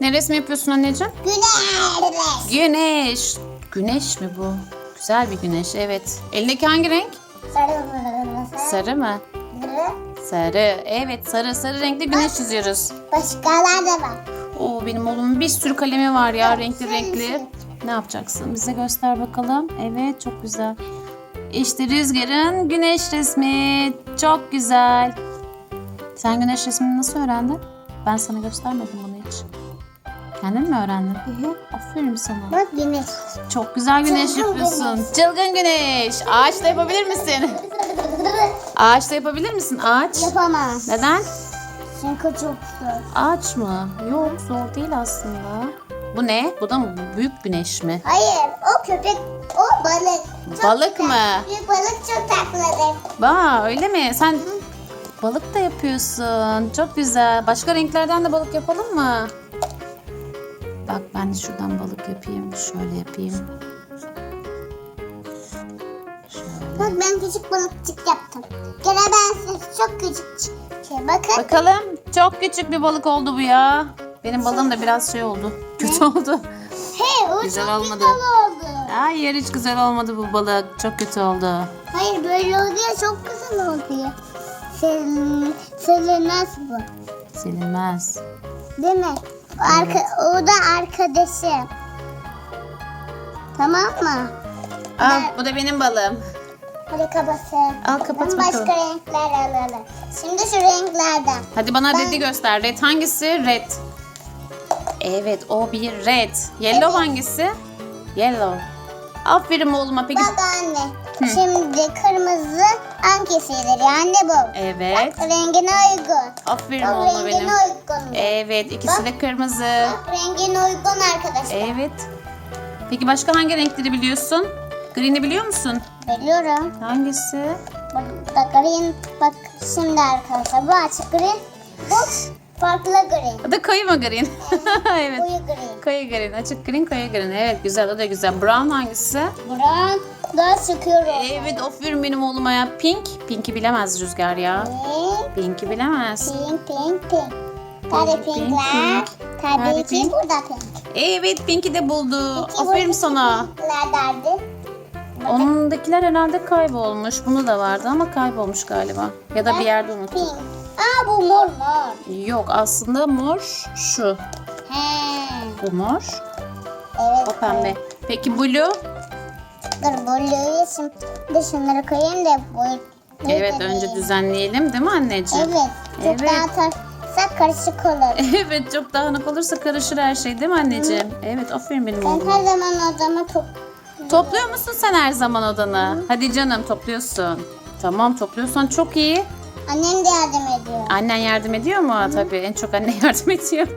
Ne resmi yapıyorsun anneciğim? Güneş. Güneş. Güneş mi bu? Güzel bir güneş evet. Elindeki hangi renk? Sarı. Sarı mı? Sarı. Evet sarı sarı renkli güneş çiziyoruz. Başkalar da var. Oo benim oğlumun bir sürü kalemi var ya renkli renkli. Ne yapacaksın? Bize göster bakalım. Evet çok güzel. İşte rüzgarın güneş resmi. Çok güzel. Sen güneş resmini nasıl öğrendin? Ben sana göstermedim bunu hiç. Kendin mi öğrendin? Aferin sana. Bak güneş. Çok güzel güneş Çılgın yapıyorsun. güneş. Çılgın güneş. Ağaçta yapabilir misin? Ağaçta yapabilir misin? Ağaç. Yapamam. Neden? Çünkü çok zor. Ağaç mı? Yok zor değil aslında. Bu ne? Bu da mı büyük güneş mi? Hayır o köpek o balık. Çok Balık güzel. mı? Bir balık çok tatlıdır. Ba öyle mi? Sen balık da yapıyorsun. Çok güzel. Başka renklerden de balık yapalım mı? Bak ben de şuradan balık yapayım. Şöyle yapayım. Şöyle. Bak ben küçük balıkçık yaptım. Gene ben size çok küçük şey bakın. Bakalım. Çok küçük bir balık oldu bu ya. Benim balığım da biraz şey oldu. Kötü oldu. Hey o Güzel çok olmadı. güzel oldu. Hayır hiç güzel olmadı bu balık. Çok kötü oldu. Hayır böyle oldu ya çok güzel oldu ya. Selin, Selinmez bu. Silinmez. Değil mi? O, arka, o da arkadaşım. Tamam mı? Al bu da benim balığım. Hadi kapatalım. Al, kapat Ben bakalım. başka renkler alalım. Şimdi şu renklerden. Hadi bana Ben- red'i göster. Red hangisi? Red. Evet o bir red. Yellow hangisi? Yellow. Aferin oğluma. Peki Bak anne. Şimdi kırmızı hangisidir? Yani bu. Evet. Bak rengine uygun. Aferin Bak oğluma rengine benim. uygun. Evet ikisi de kırmızı. Bak rengine uygun arkadaşlar. Evet. Peki başka hangi renkleri biliyorsun? Green'i biliyor musun? Biliyorum. Hangisi? Bak da green. Bak şimdi arkadaşlar bu açık green. Bu farklı green. Da koyu mu green? evet. Koyu green. Koyu green. Açık green, koyu green. Evet güzel o da güzel. Brown hangisi? Brown daha sıkıyor oldu. Evet aferin benim oğluma ya. Pink. Pink'i bilemez Rüzgar ya. Pink, Pink'i bilemez. pink, pink, pink. Tabii Pink, pink, pinkler. pink. Tabii Nerede ki pink? burada pink. Evet Pink'i de buldu. Peki, Aferin sana. Derdi. Onundakiler herhalde kaybolmuş. Bunu da vardı ama kaybolmuş galiba. Ya da bir yerde unuttuk. Pink. Aa bu mor mor. Yok aslında mor şu. He. Bu mor. Evet. O pembe. Peki blue? Dur boyayı şimdi şunları koyayım da boy. Evet önce düzenleyelim değil mi anneciğim? Evet. Çok Evet. daha tarsak karışık olur. Evet çok dağınık olursa karışır her şey değil mi anneciğim? Evet aferin benim Ben her zaman odama top. Topluyor musun sen her zaman odanı? Hadi canım topluyorsun. Tamam topluyorsan çok iyi. Annem de yardım ediyor. Annen yardım ediyor mu? Tabii en çok anne yardım ediyor.